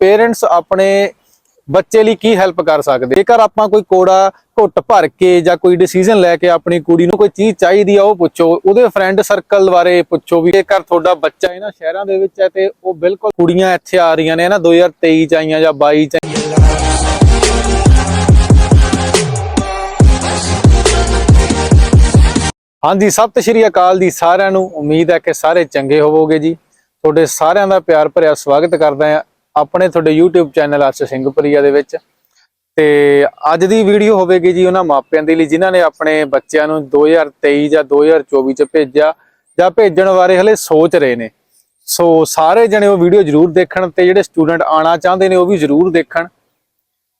Parents ਆਪਣੇ ਬੱਚੇ ਲਈ ਕੀ ਹੈਲਪ ਕਰ ਸਕਦੇ? ਜੇਕਰ ਆਪਾਂ ਕੋਈ ਕੋੜਾ ਘੁੱਟ ਭਰ ਕੇ ਜਾਂ ਕੋਈ ਡਿਸੀਜਨ ਲੈ ਕੇ ਆਪਣੀ ਕੁੜੀ ਨੂੰ ਕੋਈ ਚੀਜ਼ ਚਾਹੀਦੀ ਆ, ਉਹ ਪੁੱਛੋ। ਉਹਦੇ ਫਰੈਂਡ ਸਰਕਲ ਬਾਰੇ ਪੁੱਛੋ ਵੀ ਜੇਕਰ ਤੁਹਾਡਾ ਬੱਚਾ ਇਹਨਾਂ ਸ਼ਹਿਰਾਂ ਦੇ ਵਿੱਚ ਹੈ ਤੇ ਉਹ ਬਿਲਕੁਲ ਕੁੜੀਆਂ ਇੱਥੇ ਆ ਰਹੀਆਂ ਨੇ ਨਾ 2023 ਚ ਆਈਆਂ ਜਾਂ 22 ਚ ਆਈਆਂ। ਹਾਂਜੀ, ਸਤਿ ਸ਼੍ਰੀ ਅਕਾਲ ਜੀ ਸਾਰਿਆਂ ਨੂੰ। ਉਮੀਦ ਹੈ ਕਿ ਸਾਰੇ ਚੰਗੇ ਹੋਵੋਗੇ ਜੀ। ਤੁਹਾਡੇ ਸਾਰਿਆਂ ਦਾ ਪਿਆਰ ਭਰਿਆ ਸਵਾਗਤ ਕਰਦਾ ਹਾਂ। ਆਪਣੇ ਤੁਹਾਡੇ YouTube ਚੈਨਲ ਅਰਸ਼ ਸਿੰਘਪੁਰੀਆ ਦੇ ਵਿੱਚ। ਤੇ ਅੱਜ ਦੀ ਵੀਡੀਓ ਹੋਵੇਗੀ ਜੀ ਉਹਨਾਂ ਮਾਪਿਆਂ ਦੇ ਲਈ, ਜਿਨ੍ਹਾਂ ਨੇ ਆਪਣੇ ਬੱਚਿਆਂ ਨੂੰ 2023 ਜਾਂ 2024 ਚ ਭੇਜਿਆ ਜਾਂ ਭੇਜਣ ਬਾਰੇ ਹਲੇ ਸੋਚ ਰਹੇ ਨੇ। ਸੋ ਸਾਰੇ ਜਣੇ ਉਹ ਵੀਡੀਓ ਜ਼ਰੂਰ ਦੇਖਣ ਤੇ ਜਿਹੜੇ ਸਟੂਡੈਂਟ ਆਣਾ ਚਾਹੁੰਦੇ ਨੇ ਉਹ ਵੀ ਜ਼ਰੂਰ ਦੇਖਣ।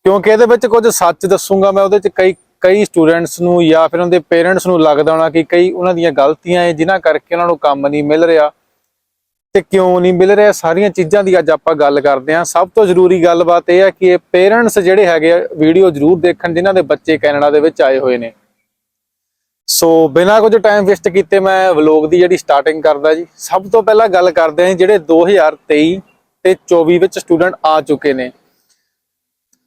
ਕਿਉਂਕਿ ਇਹਦੇ ਵਿੱਚ ਕੁਝ ਸੱਚ ਦੱਸੂਗਾ ਮੈਂ, ਉਹਦੇ ਚ ਕਈ ਕਈ ਸਟੂਡੈਂਟਸ ਨੂੰ ਜਾਂ ਫਿਰ ਉਹਦੇ ਪੇਰੈਂਟਸ ਨੂੰ ਲੱਗਦਾ ਹੋਣਾ ਕਿ ਕਈ ਉਹਨਾਂ ਦੀਆਂ ਗਲਤੀਆਂ ਹੈ ਜਿਨ੍ਹਾਂ ਕਰਕੇ ਉਹਨਾਂ ਨੂੰ ਕੰਮ ਨਹੀਂ ਮਿਲ ਰਿਹਾ। ਤੇ ਕਿਉਂ ਨਹੀਂ ਮਿਲ ਰਿਹਾ? ਸਾਰੀਆਂ ਚੀਜ਼ਾਂ ਦੀ ਅੱਜ ਆਪਾਂ ਗੱਲ ਕਰਦੇ ਹਾਂ। ਸਭ ਤੋਂ ਜ਼ਰੂਰੀ ਗੱਲਬਾਤ ਇਹ ਹੈ ਕਿ ਇਹ ਪੇਰੈਂਟਸ ਜਿਹੜੇ ਹੈਗੇ ਆ, ਵੀਡੀਓ ਜ਼ਰੂਰ ਦੇਖਣ, ਜਿਨ੍ਹਾਂ ਦੇ ਬੱਚੇ ਕੈਨੇਡਾ ਦੇ ਵਿੱਚ ਆਏ ਹੋਏ ਨੇ। ਸੋ ਬਿਨਾਂ ਕੁਝ ਟਾਈਮ ਵੇਸਟ ਕੀਤੇ ਮੈਂ ਵਲੌਗ ਦੀ ਜਿਹੜੀ ਸਟਾਰਟਿੰਗ ਕਰਦਾ ਜੀ। ਸਭ ਤੋਂ ਪਹਿਲਾਂ ਗੱਲ ਕਰਦੇ ਹਾਂ ਜਿਹੜੇ 2023 ਤੇ 24 ਵਿੱਚ ਸਟੂਡੈਂਟ ਆ ਚੁੱਕੇ ਨੇ।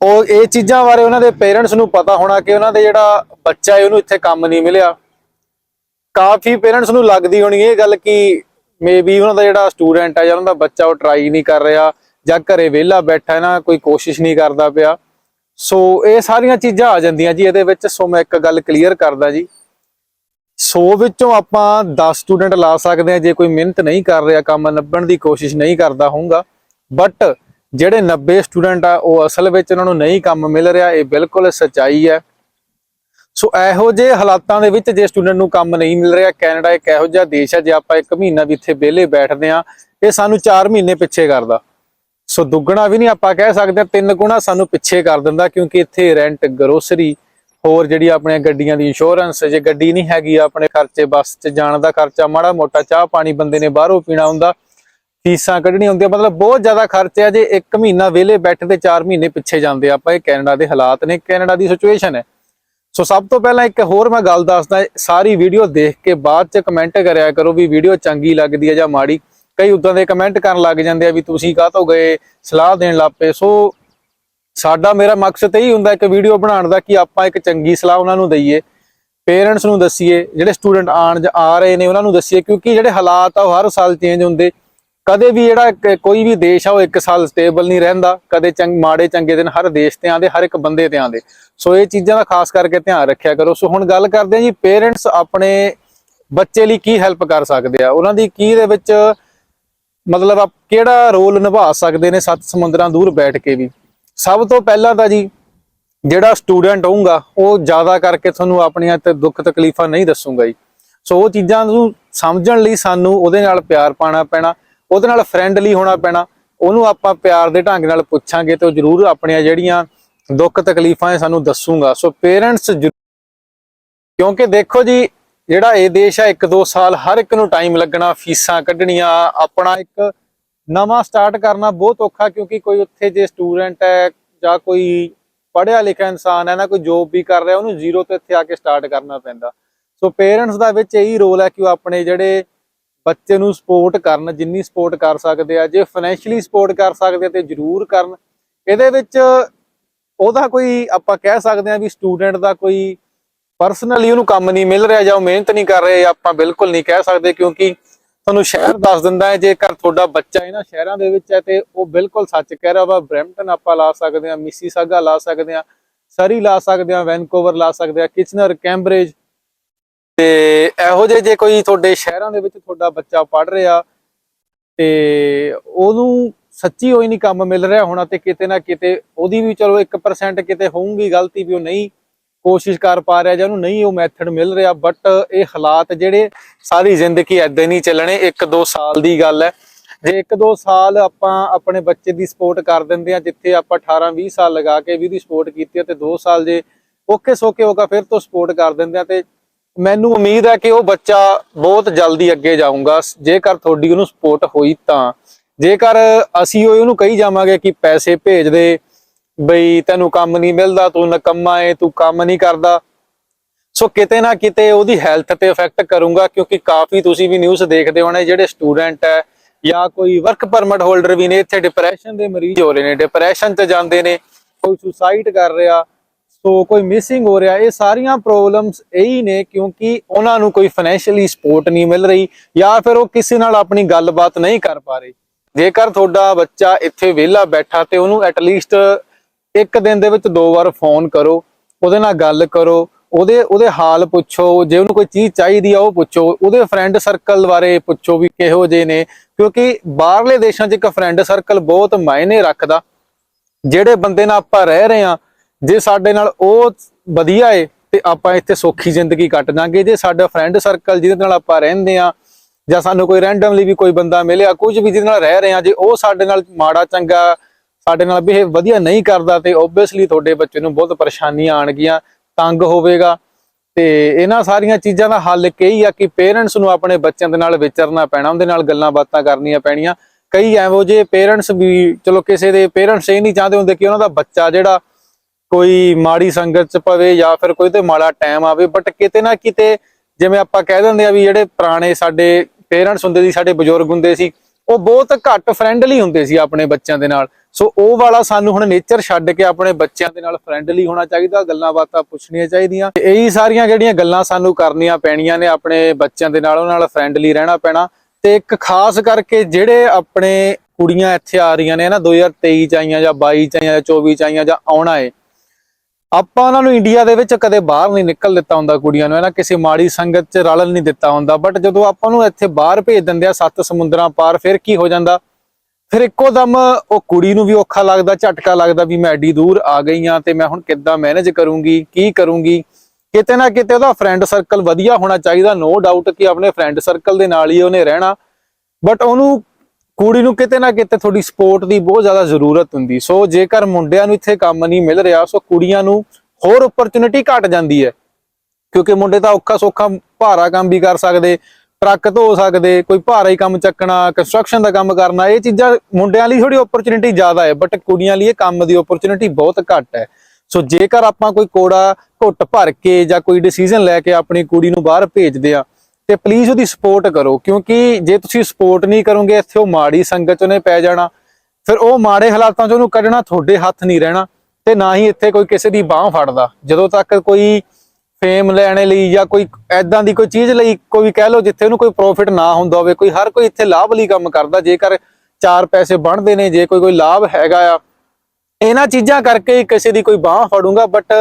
ਉਹ ਇਹ ਚੀਜ਼ਾਂ ਬਾਰੇ ਉਹਨਾਂ ਦੇ ਪੇਰੈਂਟਸ ਨੂੰ ਪਤਾ ਹੋਣਾ ਕਿ ਉਹਨਾਂ ਦੇ ਜਿਹੜਾ ਬੱਚਾ ਹੈ, ਉਹਨੂੰ ਇੱਥੇ ਕੰਮ ਨਹੀਂ ਮਿਲਿਆ। ਕਾਫੀ ਪੇਰੈਂਟਸ ਨੂੰ ਲੱਗਦੀ ਹੋਣੀ ਇਹ ਗੱਲ ਕਿ ਮੇਬੀ ਉਹਨਾਂ ਦਾ ਜਿਹੜਾ ਸਟੂਡੈਂਟ ਆ ਜਾਂ ਉਹਨਾਂ ਦਾ ਬੱਚਾ ਉਹ ਟਰਾਈ ਨਹੀਂ ਕਰ ਰਿਹਾ ਜਾਂ ਘਰੇ ਵਿਹਲਾ ਬੈਠਾ ਹੈ ਨਾ, ਕੋਈ ਕੋਸ਼ਿਸ਼ ਨਹੀਂ ਕਰਦਾ ਪਿਆ। ਸੋ ਇਹ ਸਾਰੀਆਂ ਚੀਜ਼ਾਂ ਆ ਜਾਂਦੀਆਂ ਜੀ ਇਹਦੇ ਵਿੱਚ। ਸੋ ਮੈਂ ਇੱਕ ਗੱਲ ਕਲੀਅਰ ਕਰਦਾ ਜੀ। 100 ਵਿੱਚੋਂ ਆਪਾਂ 10 ਸਟੂਡੈਂਟ ਲਾ ਸਕਦੇ ਹਾਂ ਜੇ ਕੋਈ ਮਿਹਨਤ ਨਹੀਂ ਕਰ ਰਿਹਾ, ਕੰਮ ਲੱਭਣ ਦੀ ਕੋਸ਼ਿਸ਼ ਨਹੀਂ ਕਰਦਾ ਹੋਊਗਾ। ਬਟ ਜਿਹੜੇ 90 ਸਟੂਡੈਂਟ ਆ, ਉਹ ਅਸਲ ਵਿੱਚ ਉਹਨਾਂ ਨੂੰ ਨਹੀਂ ਕੰਮ ਮਿਲ ਰਿਹਾ। ਇਹ ਬਿਲਕੁਲ ਸੱਚਾਈ ਹੈ। ਸੋ ਇਹੋ ਜਿਹੇ ਹਾਲਾਤਾਂ ਦੇ ਵਿੱਚ ਜੇ ਸਟੂਡੈਂਟ ਨੂੰ ਕੰਮ ਨਹੀਂ ਮਿਲ ਰਿਹਾ, ਕੈਨੇਡਾ ਇੱਕ ਇਹੋ ਜਿਹਾ ਦੇਸ਼ ਹੈ, ਜੇ ਆਪਾਂ ਇੱਕ ਮਹੀਨਾ ਵੀ ਇੱਥੇ ਵਿਹਲੇ ਬੈਠਦੇ ਆ ਇਹ ਸਾਨੂੰ 4 ਮਹੀਨੇ ਪਿੱਛੇ ਕਰਦਾ। ਸੋ ਦੁੱਗਣਾ ਵੀ ਨਹੀਂ ਆਪਾਂ ਕਹਿ ਸਕਦੇ, ਤਿੰਨ ਗੁਣਾ ਸਾਨੂੰ ਪਿੱਛੇ ਕਰ ਦਿੰਦਾ, ਕਿਉਂਕਿ ਇੱਥੇ ਰੈਂਟ ਗਰੋਸਰੀ ਹੋਰ ਜਿਹੜੀ ਆਪਣੀਆਂ ਗੱਡੀਆਂ ਦੀ ਇੰਸ਼ੋਰੈਂਸ ਜੇ ਗੱਡੀ ਨਹੀਂ ਹੈਗੀ, ਆਪਣੇ ਖਰਚੇ ਬੱਸ 'ਚ ਜਾਣ ਦਾ ਖਰਚਾ, ਮਾੜਾ ਮੋਟਾ ਚਾਹ ਪਾਣੀ ਬੰਦੇ ਨੇ ਬਾਹਰੋਂ ਪੀਣਾ ਹੁੰਦਾ, ਫੀਸਾਂ ਕੱਢਣੀਆਂ ਹੁੰਦੀਆਂ, ਮਤਲਬ ਬਹੁਤ ਜ਼ਿਆਦਾ ਖਰਚੇ ਆ ਜੇ ਇੱਕ ਮਹੀਨਾ ਵਿਹਲੇ ਬੈਠੇ ਤੇ 4 ਮਹੀਨੇ ਪਿੱਛੇ ਜਾਂਦੇ ਆ, ਆਪਾਂ ਇਹ ਕੈਨੇਡਾ ਦੇ ਹਾਲਾਤ ਨੇ, ਕੈਨੇਡਾ ਦੀ ਸਿਚੁਏਸ਼ਨ ਹੈ। ਸੋ ਸਭ ਤੋਂ ਪਹਿਲਾਂ ਇੱਕ ਹੋਰ ਮੈਂ ਗੱਲ ਦੱਸਦਾ, ਸਾਰੀ ਵੀਡੀਓ ਦੇਖ ਕੇ ਬਾਅਦ ਚ ਕਮੈਂਟ ਕਰਿਆ ਕਰੋ ਵੀ ਵੀਡੀਓ ਚੰਗੀ ਲੱਗਦੀ ਹੈ ਜਾਂ ਮਾੜੀ। ਕਈ ਉਦਾਂ ਦੇ ਕਮੈਂਟ ਕਰਨ ਲੱਗ ਜਾਂਦੇ ਆ ਵੀ ਤੁਸੀਂ ਕਾਹ ਤੋਂ ਗਏ, ਸਲਾਹ ਦੇਣ ਲੱਪੇ ਸੋ ਸਾਡਾ, ਮੇਰਾ ਮਕਸਦ ਇਹੀ ਹੁੰਦਾ ਇੱਕ ਵੀਡੀਓ ਬਣਾਉਣ ਦਾ ਕਿ ਆਪਾਂ ਇੱਕ ਚੰਗੀ ਸਲਾਹ ਉਹਨਾਂ ਨੂੰ ਦਈਏ ਪੇਰੈਂਟਸ ਨੂੰ ਦਸੀਏ, ਜਿਹੜੇ ਸਟੂਡੈਂਟ ਆਣ ਜਾਂ ਆ ਰਹੇ ਨੇ ਉਹਨਾਂ ਨੂੰ ਦਸੀਏ, ਕਿਉਂਕਿ ਜਿਹੜੇ ਹਾਲਾਤ ਆ ਉਹ ਹਰ ਸਾਲ ਚੇਂਜ ਹੁੰਦੇ। ਕਦੇ ਵੀ ਜਿਹੜਾ ਕੋਈ ਵੀ ਦੇਸ਼ ਆ, ਉਹ ਇੱਕ ਸਾਲ ਸਟੇਬਲ ਨਹੀਂ ਰਹਿੰਦਾ। ਕਦੇ ਚੰਗ ਮਾੜੇ ਚੰਗੇ ਦਿਨ ਹਰ ਦੇਸ਼ ਤੇ ਆਉਂਦੇ, ਹਰ ਇੱਕ ਬੰਦੇ ਤੇ ਆਉਂਦੇ। ਸੋ ਇਹ ਚੀਜ਼ਾਂ ਦਾ ਖਾਸ ਕਰਕੇ ਧਿਆਨ ਰੱਖਿਆ ਕਰੋ। ਸੋ ਹੁਣ ਗੱਲ ਕਰਦੇ ਹਾਂ ਜੀ ਪੇਰੈਂਟਸ ਆਪਣੇ ਬੱਚੇ ਲਈ ਕੀ ਹੈਲਪ ਕਰ ਸਕਦੇ ਆ? ਉਹਨਾਂ ਦੀ ਕੀ ਦੇ ਵਿੱਚ ਮਤਲਬ ਆ ਕਿਹੜਾ ਰੋਲ ਨਿਭਾ ਸਕਦੇ ਨੇ ਸੱਤ ਸਮੁੰਦਰਾਂ ਦੂਰ ਬੈਠ ਕੇ ਵੀ? ਸਭ ਤੋਂ ਪਹਿਲਾਂ ਤਾਂ ਜੀ, ਜਿਹੜਾ ਸਟੂਡੈਂਟ ਹੋਊਗਾ, ਉਹ ਜ਼ਿਆਦਾ ਕਰਕੇ ਤੁਹਾਨੂੰ ਆਪਣੀਆਂ ਤੇ ਦੁੱਖ ਤਕਲੀਫਾਂ ਨਹੀਂ ਦੱਸੂਗਾ ਜੀ। ਸੋ ਉਹ ਚੀਜ਼ਾਂ ਨੂੰ ਸਮਝਣ ਲਈ ਸਾਨੂੰ ਉਹਦੇ ਨਾਲ ਪਿਆਰ ਪਾਣਾ ਪੈਣਾ। ਉਹਦੇ ਨਾਲ ਫਰੈਂਡਲੀ ਹੋਣਾ ਪੈਣਾ। ਉਹਨੂੰ ਆਪਾਂ ਪਿਆਰ ਦੇ ਢੰਗ ਨਾਲ ਪੁੱਛਾਂਗੇ ਤੇ ਉਹ ਜ਼ਰੂਰ ਆਪਣੀਆਂ ਜਿਹੜੀਆਂ ਦੁੱਖ ਤਕਲੀਫਾਂ ਸਾਨੂੰ ਦੱਸੂਗਾ। ਸੋ ਪੇਰੈਂਟਸ ਕਿਉਂਕਿ ਦੇਖੋ ਜੀ, ਜਿਹੜਾ ਇਹ ਦੇਸ਼ ਹੈ ਇੱਕ ਦੋ ਸਾਲ ਹਰ ਇੱਕ ਨੂੰ ਟਾਈਮ ਲੱਗਣਾ, ਫੀਸਾਂ ਕੱਢਣੀਆਂ, ਆਪਣਾ ਇੱਕ ਨਵਾਂ ਸਟਾਰਟ ਕਰਨਾ ਬਹੁਤ ਔਖਾ, ਕਿਉਂਕਿ ਕੋਈ ਉੱਥੇ ਜੇ ਸਟੂਡੈਂਟ ਹੈ ਜਾਂ ਕੋਈ ਪੜ੍ਹਿਆ ਲਿਖਿਆ ਇਨਸਾਨ ਹੈ ਨਾ, ਕੋਈ ਜੋਬ ਵੀ ਕਰ ਰਿਹਾ, ਉਹਨੂੰ ਜ਼ੀਰੋ ਤੋਂ ਇੱਥੇ ਆ ਕੇ ਸਟਾਰਟ ਕਰਨਾ ਪੈਂਦਾ। ਸੋ ਪੇਰੈਂਟਸ ਦਾ ਵਿੱਚ ਇਹੀ ਰੋਲ ਹੈ ਕਿ ਉਹ ਆਪਣੇ ਜਿਹੜੇ ਬੱਚੇ ਨੂੰ ਸਪੋਰਟ ਕਰਨ, ਜਿੰਨੀ ਸਪੋਰਟ ਕਰ ਸਕਦੇ ਆ, ਜੇ ਫਾਈਨੈਂਸ਼ੀਅਲੀ ਸਪੋਰਟ ਕਰ ਸਕਦੇ ਆ ਤੇ ਜ਼ਰੂਰ ਕਰਨ। ਇਹਦੇ ਵਿੱਚ ਉਹਦਾ ਕੋਈ ਆਪਾਂ ਕਹਿ ਸਕਦੇ ਆ ਵੀ ਸਟੂਡੈਂਟ ਦਾ ਕੋਈ ਪਰਸਨਲੀ ਉਹਨੂੰ ਕੰਮ ਨਹੀਂ ਮਿਲ ਰਿਹਾ ਜਾਂ ਉਹ ਮਿਹਨਤ ਨਹੀਂ ਕਰ ਰਿਹਾ, ਆਪਾਂ ਬਿਲਕੁਲ ਨਹੀਂ ਕਹਿ ਸਕਦੇ ਕਿਉਂਕਿ ਤੁਹਾਨੂੰ ਸ਼ਹਿਰ ਦੱਸ ਦਿੰਦਾ ਹੈ, ਜੇਕਰ ਤੁਹਾਡਾ ਬੱਚਾ ਇਹਨਾਂ ਸ਼ਹਿਰਾਂ ਦੇ ਵਿੱਚ ਹੈ ਤੇ ਉਹ ਬਿਲਕੁਲ ਸੱਚ ਕਹਿ ਰਿਹਾ ਵਾ, ਬ੍ਰੈਂਪਟਨ ਆਪਾਂ ਲਾ ਸਕਦੇ ਆ, ਮਿਸੀਸਾਗਾ ਲਾ ਸਕਦੇ ਆ, ਸਰੀ ਲਾ ਸਕਦੇ ਆ, ਵੈਨਕੂਵਰ ਲਾ ਸਕਦੇ ਆ, ਕਿਚਨਰ, ਕੈਂਬਰਿਜ ਤੇ ਇਹੋ ਜੇ ਜੇ ਕੋਈ ਤੁਹਾਡੇ ਸ਼ਹਿਰਾਂ ਦੇ ਵਿੱਚ ਤੁਹਾਡਾ ਬੱਚਾ ਪੜ ਰਿਹਾ ਤੇ ਉਹਨੂੰ ਸੱਚੀ ਹੋਈ ਨਹੀਂ ਕੰਮ ਮਿਲ ਰਿਹਾ ਹੋਣਾ ਤੇ ਕਿਤੇ ਨਾ ਕਿਤੇ ਉਹਦੀ ਵੀ ਚਲੋ 1% ਕਿਤੇ ਹੋਊਗੀ, ਗਲਤੀ ਵੀ ਉਹ ਨਹੀਂ ਕੋਸ਼ਿਸ਼ ਕਰ ਪਾ ਰਿਹਾ ਜਾਂ ਉਹਨੂੰ ਨਹੀਂ ਉਹ ਮੈਥਡ ਮਿਲ ਰਿਹਾ ਬਟ ਇਹ ਹਾਲਾਤ ਜਿਹੜੇ ਸਾਰੀ ਜ਼ਿੰਦਗੀ ਐਦਾਂ ਨਹੀਂ ਚੱਲਣੇ 1-2 ਸਾਲ ਦੀ ਗੱਲ ਹੈ। ਜੇ 1-2 ਸਾਲ ਆਪਾਂ ਆਪਣੇ ਬੱਚੇ ਦੀ ਸਪੋਰਟ ਕਰ ਦਿੰਦੇ ਆ ਜਿੱਥੇ ਆਪਾਂ 18-20 ਸਾਲ ਲਗਾ ਕੇ ਵੀ ਦੀ ਸਪੋਰਟ ਕੀਤੀ ਤੇ 2 ਸਾਲ ਜੇ ਓਕੇ ਸੋਕੇ ਹੋਗਾ ਫਿਰ ਤੋਂ ਸਪੋਰਟ ਕਰ ਦਿੰਦੇ ਆ ਤੇ ਮੈਨੂੰ ਉਮੀਦ ਹੈ ਕਿ ਉਹ ਬੱਚਾ ਬਹੁਤ ਜਲਦੀ ਅੱਗੇ ਜਾਊਗਾ। ਜੇਕਰ ਤੁਹਾਡੀ ਉਹਨੂੰ ਸਪੋਰਟ ਹੋਈ ਤਾਂ। ਜੇਕਰ ਅਸੀਂ ਉਹਨੂੰ ਕਹੀ ਜਾਵਾਂਗੇ ਕਿ ਪੈਸੇ ਭੇਜ ਦੇ, ਬਈ ਤੈਨੂੰ ਕੰਮ ਨਹੀਂ ਮਿਲਦਾ, ਤੂੰ ਨਕੰਮਾ ਏ, ਤੂੰ ਕੰਮ ਨਹੀਂ ਕਰਦਾ। ਸੋ ਕਿਤੇ ਨਾ ਕਿਤੇ ਉਹਦੀ ਹੈਲਥ ਤੇ ਇਫੈਕਟ ਕਰੂੰਗਾ, ਕਿਉਂਕਿ ਕਾਫੀ ਤੁਸੀਂ ਵੀ ਨਿਊਜ਼ ਦੇਖਦੇ ਹੋਣੇ, ਜਿਹੜੇ ਸਟੂਡੈਂਟ ਹੈ ਜਾਂ ਕੋਈ ਵਰਕ ਪਰਮਿਟ ਹੋਲਡਰ ਵੀ ਨੇ, ਇੱਥੇ ਡਿਪਰੈਸ਼ਨ ਦੇ ਮਰੀਜ਼ ਹੋ ਰਹੇ ਨੇ। ਡਿਪਰੈਸ਼ਨ 'ਚ ਜਾਂਦੇ ਨੇ, ਕੋਈ ਸੁਸਾਈਡ ਕਰ ਰਿਹਾ ਸੋ ਕੋਈ ਮਿਸਿੰਗ ਹੋ ਰਿਹਾ, ਇਹ ਸਾਰੀਆਂ ਪ੍ਰੋਬਲਮਸ ਇਹੀ ਨੇ ਕਿਉਂਕਿ ਉਹਨਾਂ ਨੂੰ ਕੋਈ ਫਾਈਨੈਂਸ਼ੀਅਲੀ ਸਪੋਰਟ ਨਹੀਂ ਮਿਲ ਰਹੀ ਜਾਂ ਫਿਰ ਉਹ ਕਿਸੇ ਨਾਲ ਆਪਣੀ ਗੱਲਬਾਤ ਨਹੀਂ ਕਰ ਪਾ ਰਹੇ। ਜੇਕਰ ਤੁਹਾਡਾ ਬੱਚਾ ਇੱਥੇ ਵਿਹਲਾ ਬੈਠਾ ਤੇ ਉਹਨੂੰ ਐਟਲੀਸਟ ਇੱਕ ਦਿਨ ਦੇ ਵਿੱਚ ਦੋ ਵਾਰ ਫੋਨ ਕਰੋ, ਉਹਦੇ ਨਾਲ ਗੱਲ ਕਰੋ, ਉਹਦੇ ਉਹਦੇ ਹਾਲ ਪੁੱਛੋ, ਜੇ ਉਹਨੂੰ ਕੋਈ ਚੀਜ਼ ਚਾਹੀਦੀ ਆ ਉਹ ਪੁੱਛੋ, ਉਹਦੇ ਫਰੈਂਡ ਸਰਕਲ ਬਾਰੇ ਪੁੱਛੋ ਵੀ ਕਿਹੋ ਜਿਹੇ ਨੇ, ਕਿਉਂਕਿ ਬਾਹਰਲੇ ਦੇਸ਼ਾਂ 'ਚ ਇੱਕ ਫਰੈਂਡ ਸਰਕਲ ਬਹੁਤ ਮਾਇਨੇ ਰੱਖਦਾ। ਜਿਹੜੇ ਬੰਦੇ ਨਾਲ ਆਪਾਂ ਰਹਿ ਰਹੇ ਆ ਜੇ ਸਾਡੇ ਨਾਲ ਉਹ ਵਧੀਆ ਏ ਤੇ ਆਪਾਂ ਇੱਥੇ ਸੌਖੀ ਜ਼ਿੰਦਗੀ ਕੱਟ ਜਾਾਂਗੇ ਜੇ ਸਾਡਾ ਫਰੈਂਡ ਸਰਕਲ ਜਿਹਦੇ ਨਾਲ ਆਪਾਂ ਰਹਿੰਦੇ ਆ ਜਾਂ ਸਾਨੂੰ ਕੋਈ ਰੈਂਡਮਲੀ ਵੀ ਕੋਈ ਬੰਦਾ ਮਿਲਿਆ, ਕੁਝ ਵੀ ਜਿਹਦੇ ਨਾਲ ਰਹਿ ਰਹੇ ਆ, ਜੇ ਉਹ ਸਾਡੇ ਨਾਲ ਮਾੜਾ, ਚੰਗਾ, ਸਾਡੇ ਨਾਲ ਬਿਹੇਵ ਵਧੀਆ ਨਹੀਂ ਕਰਦਾ ਤੇ ਓਬਵੀਅਸਲੀ ਤੁਹਾਡੇ ਬੱਚੇ ਨੂੰ ਬਹੁਤ ਪਰੇਸ਼ਾਨੀਆਂ ਆਣਗੀਆਂ ਤੰਗ ਹੋਵੇਗਾ। ਤੇ ਇਹਨਾਂ ਸਾਰੀਆਂ ਚੀਜ਼ਾਂ ਦਾ ਹੱਲ ਕਈ ਆ ਕਿ ਪੇਰੈਂਟਸ ਨੂੰ ਆਪਣੇ ਬੱਚਿਆਂ ਦੇ ਨਾਲ ਵਿਚਰਨਾ ਪੈਣਾ, ਉਹਦੇ ਨਾਲ ਗੱਲਾਂ ਬਾਤਾਂ ਕਰਨੀਆਂ ਪੈਣੀਆਂ। ਕਈ ਐਵੋ ਜੇ ਪੇਰੈਂਟਸ ਵੀ, ਚਲੋ ਕਿਸੇ ਦੇ ਪੇਰੈਂਟਸ ਇਹ ਨਹੀਂ ਚਾਹੁੰਦੇ ਹੁੰਦੇ ਕਿ ਉਹਨਾਂ ਦਾ ਬੱਚਾ ਜਿਹੜਾ ਕੋਈ ਮਾੜੀ ਸੰਗਤ ਚ ਪਵੇ ਜਾਂ ਫਿਰ ਕੋਈ ਤੇ ਮਾੜਾ ਟਾਈਮ ਆਵੇ ਬਟ ਕਿਤੇ ਨਾ ਕਿਤੇ ਜਿਵੇਂ ਆਪਾਂ ਕਹਿ ਦਿੰਦੇ ਆ ਵੀ ਜਿਹੜੇ ਪੁਰਾਣੇ ਸਾਡੇ ਪੇਰੈਂਟਸ ਹੁੰਦੇ ਸੀ, ਸਾਡੇ ਬਜ਼ੁਰਗ ਹੁੰਦੇ ਸੀ, ਉਹ ਬਹੁਤ ਘੱਟ ਫਰੈਂਡਲੀ ਹੁੰਦੇ ਸੀ ਆਪਣੇ ਬੱਚਿਆਂ ਦੇ ਨਾਲ। ਸੋ ਉਹ ਵਾਲਾ ਸਾਨੂੰ ਹੁਣ ਨੇਚਰ ਛੱਡ ਕੇ ਆਪਣੇ ਬੱਚਿਆਂ ਦੇ ਨਾਲ ਫਰੈਂਡਲੀ ਹੋਣਾ ਚਾਹੀਦਾ, ਗੱਲਾਂ ਬਾਤਾਂ ਪੁੱਛਣੀਆਂ ਚਾਹੀਦੀਆਂ। ਇਹੀ ਸਾਰੀਆਂ ਜਿਹੜੀਆਂ ਗੱਲਾਂ ਸਾਨੂੰ ਕਰਨੀਆਂ ਪੈਣੀਆਂ ਨੇ ਆਪਣੇ ਬੱਚਿਆਂ ਦੇ ਨਾਲ, ਉਹਨਾਂ ਨਾਲ ਫਰੈਂਡਲੀ ਰਹਿਣਾ ਪੈਣਾ। ਤੇ ਇੱਕ ਖਾਸ ਕਰਕੇ ਜਿਹੜੇ ਆਪਣੇ ਕੁੜੀਆਂ ਇੱਥੇ ਆ ਰਹੀਆਂ ਨੇ ਨਾ 2023 ਚ ਆਈਆਂ ਜਾਂ 22 ਚ ਆਈਆਂ ਜਾਂ 24 ਚ ਆਈਆਂ ਜਾਂ ਆਉਣਾ ਏ ਆਪਾਂ ਉਹਨਾਂ ਨੂੰ ਇੰਡੀਆ ਦੇ ਵਿੱਚ ਕਦੇ ਬਾਹਰ ਨਹੀਂ ਨਿਕਲ ਦਿੱਤਾ ਹੁੰਦਾ ਕੁੜੀਆਂ ਨੂੰ ਇਹਨਾਂ ਕਿਸੇ ਮਾੜੀ ਸੰਗਤ 'ਚ ਰਲਣ ਨਹੀਂ ਦਿੱਤਾ ਹੁੰਦਾ। ਬਟ ਜਦੋਂ ਆਪਾਂ ਨੂੰ ਇੱਥੇ ਬਾਹਰ ਭੇਜ ਦਿੰਦੇ ਆ, ਸੱਤ ਸਮੁੰਦਰਾਂ ਪਾਰ, ਫਿਰ ਕੀ ਹੋ ਜਾਂਦਾ? ਫਿਰ ਇੱਕੋ ਦਮ ਉਹ ਕੁੜੀ ਨੂੰ ਵੀ ਔਖਾ ਲੱਗਦਾ, ਝਟਕਾ ਲੱਗਦਾ ਵੀ ਮੈਂ ਐਡੀ ਦੂਰ ਆ ਗਈ ਆ ਤੇ ਮੈਂ ਹੁਣ ਕਿੱਦਾਂ ਮੈਨੇਜ ਕਰੂੰਗੀ, ਕੀ ਕਰੂੰਗੀ? ਕਿਤੇ ਨਾ ਕਿਤੇ ਉਹਦਾ ਫਰੈਂਡ ਸਰਕਲ ਵਧੀਆ ਹੋਣਾ ਚਾਹੀਦਾ। ਨੋ ਡਾਊਟ ਕਿ ਆਪਣੇ ਫਰੈਂਡ ਸਰਕਲ ਦੇ ਨਾਲ ਹੀ ਉਹਨੇ ਰਹਿਣਾ। ਬਟ ਉਹਨੂੰ ਕੁੜੀ ਨੂੰ ਕਿਤੇ ਨਾ ਕਿਤੇ ਤੁਹਾਡੀ ਸਪੋਰਟ ਦੀ ਬਹੁਤ ਜ਼ਿਆਦਾ ਜ਼ਰੂਰਤ ਹੁੰਦੀ। ਸੋ ਜੇਕਰ ਮੁੰਡਿਆਂ ਨੂੰ ਇੱਥੇ ਕੰਮ ਨਹੀਂ ਮਿਲ ਰਿਹਾ, ਸੋ ਕੁੜੀਆਂ ਨੂੰ ਹੋਰ ਓਪਰਚੁਨਿਟੀ ਘਟ ਜਾਂਦੀ ਹੈ। ਕਿਉਂਕਿ ਮੁੰਡੇ ਤਾਂ ਔਖਾ ਸੌਖਾ ਭਾਰਾ ਕੰਮ ਵੀ ਕਰ ਸਕਦੇ, ਟਰੱਕ ਧੋ ਸਕਦੇ, ਕੋਈ ਭਾਰਾ ਹੀ ਕੰਮ ਚੱਕਣਾ ਕੰਸਟਰਕਸ਼ਨ ਦਾ ਕੰਮ ਕਰਨਾ, ਇਹ ਚੀਜ਼ਾਂ ਮੁੰਡਿਆਂ ਲਈ ਥੋੜੀ ਓਪਰਚੁਨਿਟੀ ਜ਼ਿਆਦਾ ਹੈ ਬਟ ਕੁੜੀਆਂ ਲਈ ਇਹ ਕੰਮ ਦੀ ਓਪਰਚੁਨਿਟੀ ਬਹੁਤ ਘੱਟ ਹੈ। ਸੋ ਜੇਕਰ ਆਪਾਂ ਕੋਈ ਕੋੜਾ ਘੁੱਟ ਭਰ ਕੇ ਜਾਂ ਕੋਈ ਡਿਸੀਜਨ ਲੈ ਕੇ ਆਪਣੀ ਕੁੜੀ ਨੂੰ ਬਾਹਰ ਭੇਜਦੇ ਆ ਤੇ ਪਲੀਜ਼ ਉਹਦੀ ਸਪੋਰਟ ਕਰੋ, ਕਿਉਂਕਿ ਜੇ ਤੁਸੀਂ ਸਪੋਰਟ ਨਹੀਂ ਕਰੋਗੇ, ਇੱਥੇ ਉਹ ਮਾੜੀ ਸੰਗਤ ਚ ਉਹਨੇ ਪੈ ਜਾਣਾ। ਫਿਰ ਉਹ ਮਾੜੇ ਹਾਲਾਤਾਂ ਚ ਉਹਨੂੰ ਕੱਢਣਾ, ਤੁਹਾਡੇ ਹੱਥ ਨਹੀਂ ਰਹਿਣਾ ਤੇ ਨਾ ਹੀ ਇੱਥੇ ਕੋਈ ਕਿਸੇ ਦੀ ਬਾਹ ਫੜਦਾ। ਜਦੋਂ ਤੱਕ ਕੋਈ ਫੇਮ ਲੈਣੇ ਲਈ ਜਾਂ ਕੋਈ ਐਦਾਂ ਦੀ ਕੋਈ ਚੀਜ਼ ਲਈ ਕੋਈ ਕਹਿ ਲਓ ਜਿੱਥੇ ਉਹਨੂੰ ਕੋਈ ਪ੍ਰੋਫਿਟ ਨਾ ਹੁੰਦਾ ਹੋਵੇ, ਕੋਈ ਹਰ ਕੋਈ ਇੱਥੇ ਲਾਭ ਲਈ ਕੰਮ ਕਰਦਾ, ਜੇਕਰ ਚਾਰ ਪੈਸੇ ਬਣਦੇ ਨੇ, ਜੇ ਕੋਈ ਕੋਈ ਲਾਭ ਹੈਗਾ ਆ। ਇਹਨਾਂ ਚੀਜ਼ਾਂ ਕਰਕੇ ਕਿਸੇ ਦੀ ਕੋਈ ਬਾਹ ਫੜੂਗਾ ਬਟ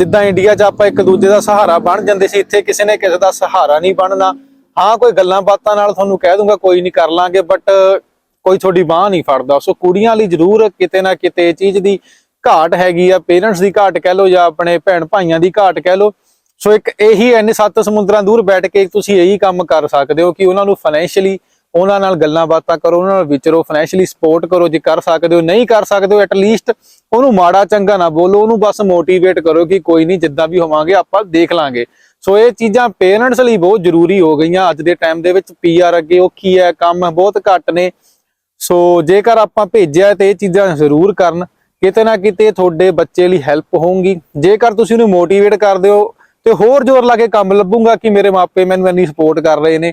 ਜਿੱਦਾਂ ਇੰਡੀਆ 'ਚ ਆਪਾਂ ਇੱਕ ਦੂਜੇ ਦਾ ਸਹਾਰਾ ਬਣ ਜਾਂਦੇ ਸੀ, ਇੱਥੇ ਕਿਸੇ ਨੇ ਕਿਸੇ ਦਾ ਸਹਾਰਾ ਨਹੀਂ ਬਣਨਾ। ਹਾਂ, ਕੋਈ ਗੱਲਾਂ ਬਾਤਾਂ ਨਾਲ ਤੁਹਾਨੂੰ ਕਹਿ ਦੂੰਗਾ, ਕੋਈ ਨਹੀਂ ਕਰ ਲਾਂਗੇ ਬਟ ਕੋਈ ਤੁਹਾਡੀ ਬਾਹ ਨਹੀਂ ਫੜਦਾ। ਸੋ ਕੁੜੀਆਂ ਲਈ ਜ਼ਰੂਰ ਕਿਤੇ ਨਾ ਕਿਤੇ ਚੀਜ਼ ਦੀ ਘਾਟ ਹੈਗੀ ਆ ਪੇਰੈਂਟਸ ਦੀ ਘਾਟ ਕਹਿ ਲਓ ਜਾਂ ਆਪਣੇ ਭੈਣ ਭਾਈਆਂ ਦੀ ਘਾਟ ਕਹਿ ਲਓ। ਸੋ ਇੱਕ ਇਹੀ ਐਨੇ ਸੱਤ ਸਮੁੰਦਰਾਂ ਦੂਰ ਬੈਠ ਕੇ ਤੁਸੀਂ ਇਹੀ ਕੰਮ ਕਰ ਸਕਦੇ ਹੋ ਕਿ ਉਹਨਾਂ ਨੂੰ ਫਾਈਨੈਂਸ਼ੀਅਲੀ ਉਹਨਾਂ ਨਾਲ ਗੱਲਾਂ ਬਾਤਾਂ ਕਰੋ, ਉਹਨਾਂ ਨਾਲ ਵਿਚਰੋ ਫਾਈਨੈਂਸ਼ੀਅਲੀ ਸਪੋਰਟ ਕਰੋ, ਜੇ ਕਰ ਸਕਦੇ ਹੋ, ਨਹੀਂ ਕਰ ਸਕਦੇ ਹੋ ਐਟਲੀਸਟ ਉਹਨੂੰ ਮਾੜਾ ਚੰਗਾ ਨਾ ਬੋਲੋ, ਉਹਨੂੰ ਬਸ ਮੋਟੀਵੇਟ ਕਰੋ ਕਿ ਕੋਈ ਨਹੀਂ, ਜਿੱਦਾਂ ਵੀ ਹੋਵਾਂਗੇ, ਆਪਾਂ ਦੇਖ ਲਾਂਗੇ। ਸੋ ਇਹ ਚੀਜ਼ਾਂ ਪੇਰੈਂਟਸ ਲਈ ਬਹੁਤ ਜ਼ਰੂਰੀ ਹੋ ਗਈਆਂ ਅੱਜ ਦੇ ਟਾਈਮ ਦੇ ਵਿੱਚ ਪੀਆਰ ਅੱਗੇ ਔਖੀ ਹੈ, ਕੰਮ ਬਹੁਤ ਘੱਟ ਨੇ। ਸੋ ਜੇਕਰ ਆਪਾਂ ਭੇਜਿਆ ਤੇ ਇਹ ਚੀਜ਼ਾਂ ਜ਼ਰੂਰ ਕਰਨ, ਕਿਤੇ ਨਾ ਕਿਤੇ ਤੁਹਾਡੇ ਬੱਚੇ ਲਈ ਹੈਲਪ ਹੋਊਗੀ। ਜੇਕਰ ਤੁਸੀਂ ਉਹਨੂੰ ਮੋਟੀਵੇਟ ਕਰਦੇ ਹੋ, ਤੇ ਹੋਰ ਜ਼ੋਰ ਲਾ ਕੇ ਕੰਮ ਲੱਭੂਗਾ ਕਿ ਮੇਰੇ ਮਾਪੇ ਮੈਨੂੰ ਇੰਨੀ ਸਪੋਰਟ ਕਰ ਰਹੇ ਨੇ।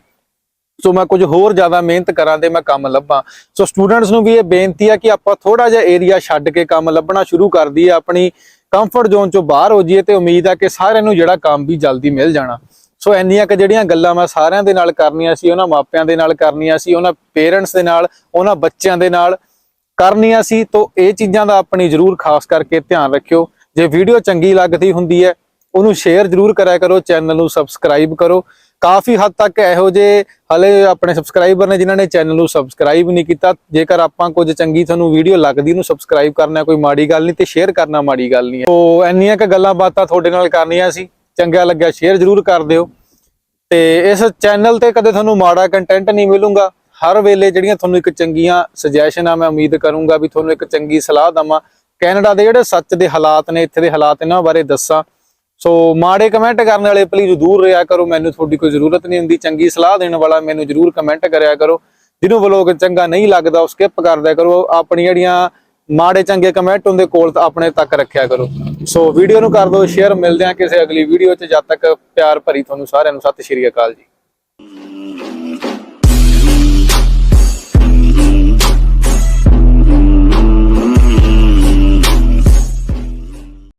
ਸੋ ਮੈਂ ਕੁਝ ਹੋਰ ਜ਼ਿਆਦਾ ਮਿਹਨਤ ਕਰਾਂ ਤੇ ਮੈਂ ਕੰਮ ਲੱਭਾਂ। ਸੋ ਸਟੂਡੈਂਟਸ ਨੂੰ ਵੀ ਇਹ ਬੇਨਤੀ ਆ ਕਿ ਆਪਾਂ ਥੋੜਾ ਜਿਹਾ ਏਰੀਆ ਛੱਡ ਕੇ ਕੰਮ ਲੱਭਣਾ ਸ਼ੁਰੂ ਕਰ ਦਈਏ, ਆਪਣੀ ਕੰਫਰਟ ਜ਼ੋਨ ਚੋਂ ਬਾਹਰ ਹੋ ਜਾਈਏ ਤੇ ਉਮੀਦ ਆ ਕਿ ਸਾਰਿਆਂ ਨੂੰ ਜਿਹੜਾ ਕੰਮ ਵੀ ਜਲਦੀ ਮਿਲ ਜਾਣਾ। ਸੋ ਇੰਨੀਆਂ ਕਿ ਜਿਹੜੀਆਂ ਗੱਲਾਂ ਮੈਂ ਸਾਰਿਆਂ ਦੇ ਨਾਲ ਕਰਨੀਆਂ ਸੀ, ਉਹਨਾਂ ਮਾਪਿਆਂ ਦੇ ਨਾਲ ਕਰਨੀਆਂ ਸੀ, ਉਹਨਾਂ ਪੇਰੈਂਟਸ ਦੇ ਨਾਲ, ਉਹਨਾਂ ਬੱਚਿਆਂ ਦੇ ਨਾਲ ਕਰਨੀਆਂ ਸੀ, ਤੋਂ ਇਹ ਚੀਜ਼ਾਂ ਦਾ ਆਪਣੀ ਜ਼ਰੂਰ ਖਾਸ ਕਰਕੇ ਧਿਆਨ ਰੱਖਿਓ। ਜੇ ਵੀਡੀਓ ਚੰਗੀ ਲੱਗਦੀ ਹੁੰਦੀ ਹੈ ਉਹਨੂੰ ਸ਼ੇਅਰ ਜ਼ਰੂਰ ਕਰਿਆ ਕਰੋ ਚੈਨਲ ਨੂੰ ਸਬਸਕ੍ਰਾਈਬ ਕਰੋ। ਕਾਫੀ ਹੱਦ ਤੱਕ ਇਹੋ ਜੇ ਹਲੇ ਆਪਣੇ ਸਬਸਕ੍ਰਾਈਬਰ ਨੇ ਜਿਨ੍ਹਾਂ ਨੇ ਚੈਨਲ ਨੂੰ ਸਬਸਕ੍ਰਾਈਬ ਨਹੀਂ ਕੀਤਾ, ਜੇਕਰ ਆਪਾਂ ਕੁਝ ਚੰਗੀ ਤੁਹਾਨੂੰ ਵੀਡੀਓ ਲੱਗਦੀ ਨੂੰ ਸਬਸਕ੍ਰਾਈਬ ਕਰਨਾ ਕੋਈ ਮਾੜੀ ਗੱਲ ਨਹੀਂ ਤੇ ਸ਼ੇਅਰ ਕਰਨਾ ਮਾੜੀ ਗੱਲ ਨਹੀਂ। ਹੈ ਸੋ ਇੰਨੀਆਂ ਕ ਗੱਲਾਂ ਬਾਤਾਂ ਤੁਹਾਡੇ ਨਾਲ ਕਰਨੀਆਂ ਸੀ, ਚੰਗਾ ਲੱਗਿਆ ਸ਼ੇਅਰ ਜ਼ਰੂਰ ਕਰ ਦਿਓ। ਤੇ ਇਸ ਚੈਨਲ ਤੇ ਕਦੇ ਤੁਹਾਨੂੰ ਮਾੜਾ ਕੰਟੈਂਟ ਨਹੀਂ ਮਿਲੂਗਾ, ਹਰ ਵੇਲੇ ਜਿਹੜੀਆਂ ਤੁਹਾਨੂੰ ਇੱਕ ਚੰਗੀਆਂ ਸੁਜੈਸ਼ਨ ਆ, ਮੈਂ ਉਮੀਦ ਕਰੂੰਗਾ ਵੀ ਤੁਹਾਨੂੰ ਇੱਕ ਚੰਗੀ ਸਲਾਹ ਦਵਾਂ। ਕੈਨੇਡਾ ਦੇ ਜਿਹੜੇ ਸੱਚ ਦੇ ਹਾਲਾਤ ਨੇ, ਇੱਥੇ ਦੇ ਹਾਲਾਤ ਇਹਨਾਂ ਬਾਰੇ ਦੱਸਾਂ। ਸੋ ਮਾੜੇ ਕਮੈਂਟ ਕਰਨ ਵਾਲੇ ਪਲੀਜ਼ ਦੂਰ ਰਿਹਾ ਕਰੋ, ਮੈਨੂੰ ਤੁਹਾਡੀ ਕੋਈ ਜ਼ਰੂਰਤ ਨਹੀਂ ਹੁੰਦੀ, ਚੰਗੀ ਸਲਾਹ ਦੇਣ ਵਾਲਾ ਮੈਨੂੰ ਜਰੂਰ ਕਮੈਂਟ ਕਰਿਆ ਕਰੋ। ਜਿਹਨੂੰ ਵਲੋਗ ਚੰਗਾ ਨਹੀਂ ਲੱਗਦਾ, ਉਹ ਸਕਿਪ ਕਰ ਦਿਆ ਕਰੋ। ਆਪਣੀ ਜਿਹੜੀਆਂ ਮਾੜੇ ਚੰਗੇ ਕਮੈਂਟ ਉਹਦੇ ਕੋਲ ਆਪਣੇ ਤੱਕ ਰੱਖਿਆ ਕਰੋ। ਸੋ ਵੀਡੀਓ ਨੂੰ ਕਰ ਦਿਓ ਸ਼ੇਅਰ ਮਿਲਦੇ ਆ ਕਿਸੇ ਅਗਲੀ ਵੀਡੀਓ 'ਚ। ਜਦ ਤੱਕ ਪਿਆਰ ਭਰੀ ਤੁਹਾਨੂੰ ਸਾਰਿਆਂ ਨੂੰ, ਸਤਿ ਸ਼੍ਰੀ ਅਕਾਲ ਜੀ।